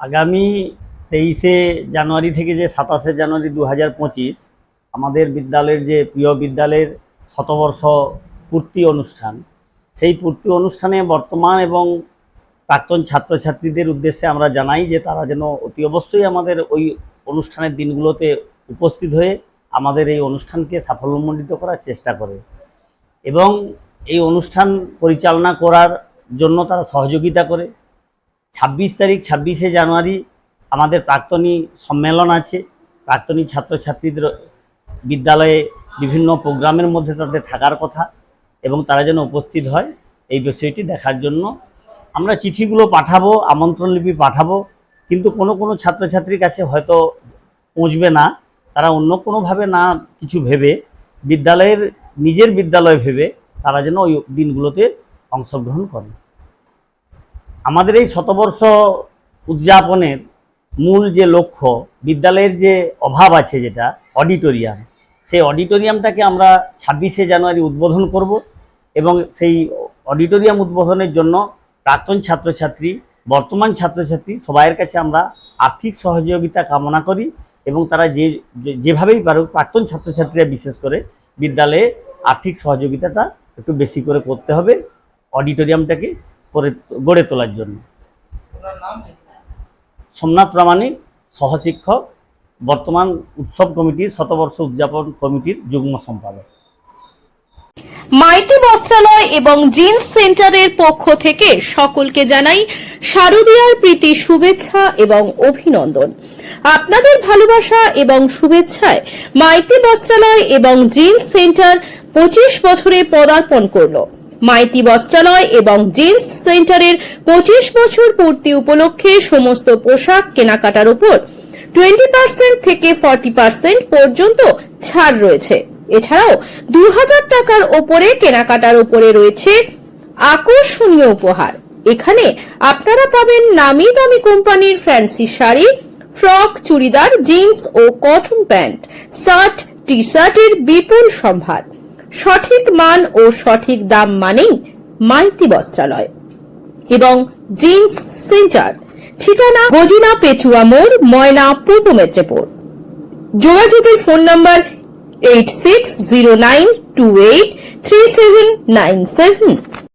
আগামী তেইশে জানুয়ারি থেকে যে সাতাশে জানুয়ারি দু হাজার পঁচিশ আমাদের বিদ্যালয়ের যে প্রিয় বিদ্যালয়ের শতবর্ষ পূর্তি অনুষ্ঠান, সেই পূর্তি অনুষ্ঠানে বর্তমান এবং প্রাক্তন ছাত্রছাত্রীদের উদ্দেশ্যে আমরা জানাই যে তারা যেন অতি অবশ্যই আমাদের ওই অনুষ্ঠানের দিনগুলোতে উপস্থিত হয়ে আমাদের এই অনুষ্ঠানকে সাফল্যমণ্ডিত করার চেষ্টা করে এবং এই অনুষ্ঠান পরিচালনা করার জন্য তারা সহযোগিতা করে। ছাব্বিশ তারিখ, ছাব্বিশে জানুয়ারি আমাদের প্রাক্তনী সম্মেলন আছে। প্রাক্তনী ছাত্রছাত্রীদের বিদ্যালয়ে বিভিন্ন প্রোগ্রামের মধ্যে তাদের থাকার কথা এবং তারা যেন উপস্থিত হয় এই বিষয়টি দেখার জন্য। আমরা চিঠিগুলো পাঠাবো, আমন্ত্রণ লিপি পাঠাবো, কিন্তু কোনো কোনো ছাত্রছাত্রীর কাছে হয়তো পৌঁছবে না। তারা অন্য কোনোভাবে না কিছু ভেবে, বিদ্যালয়ের নিজের বিদ্যালয় ভেবে তারা যেন ওই দিনগুলোতে অংশগ্রহণ করে। আমাদের এই শতবর্ষ উদযাপনের মূল যে লক্ষ্য, বিদ্যালয়ের যে অভাব আছে যেটা, অডিটোরিয়াম, সেই অডিটোরিয়ামটাকে আমরা ছাব্বিশে জানুয়ারি উদ্বোধন করব এবং সেই অডিটোরিয়াম উদ্বোধনের জন্য প্রাক্তন ছাত্রছাত্রী, বর্তমান ছাত্রছাত্রী সবাইয়ের কাছে আমরা আর্থিক সহযোগিতা কামনা করি এবং তারা যে যেভাবেই পারুক প্রাক্তন ছাত্রছাত্রীরা বিশেষ করে বিদ্যালয়ে আর্থিক সহযোগিতাটা একটু বেশি করে করতে হবে। অডিটোরিয়ামটাকে করে, গড়ে তোলার জন্য। সোমনাথ প্রামাণিক, সহশিক্ষক, বর্তমান উৎসব কমিটির শতবর্ষ উদযাপন কমিটির যুগ্ম সম্পাদক। মাইতি বস্ত্রালয় এবং জিন্স সেন্টারের পক্ষ থেকে সকলকে জানাই শারদীয়ার প্রীতি, শুভেচ্ছা এবং অভিনন্দন। আপনাদের ভালোবাসা এবং শুভেচ্ছায় মাইতি বস্ত্রালয় এবং জিন্স সেন্টার পঁচিশ বছরে পদার্পণ করল। মাইতি বস্ত্রালয় এবং জিন্স সেন্টারের পঁচিশ বছর পূর্তি উপলক্ষে সমস্ত পোশাক কেনাকাটার উপর টোয়েন্টি পার্সেন্ট থেকে ফর্টি পার্সেন্ট পর্যন্ত ছাড় রয়েছে। এছাড়াও দু হাজার টাকার ওপরে কেনাকাটার উপরে রয়েছে আকর্ষণীয় উপহার। এখানে আপনারা পাবেন নামি দামি কোম্পানির fancy sari, frock, churidar, jeans ও কটন প্যান্ট, শার্ট টি শার্টের বিপুল সম্ভার। সঠিক মান ও সঠিক দাম মানেই মাইতি বস্ত্রালয় এবং জিন্স সেন্টার ঠিকানা গজিনা পেচুয়া মোড়, ময়না পূর্ব মেদিনীপুর। যোগাযোগের phone number eight six zero nine two eight three seven nine seven.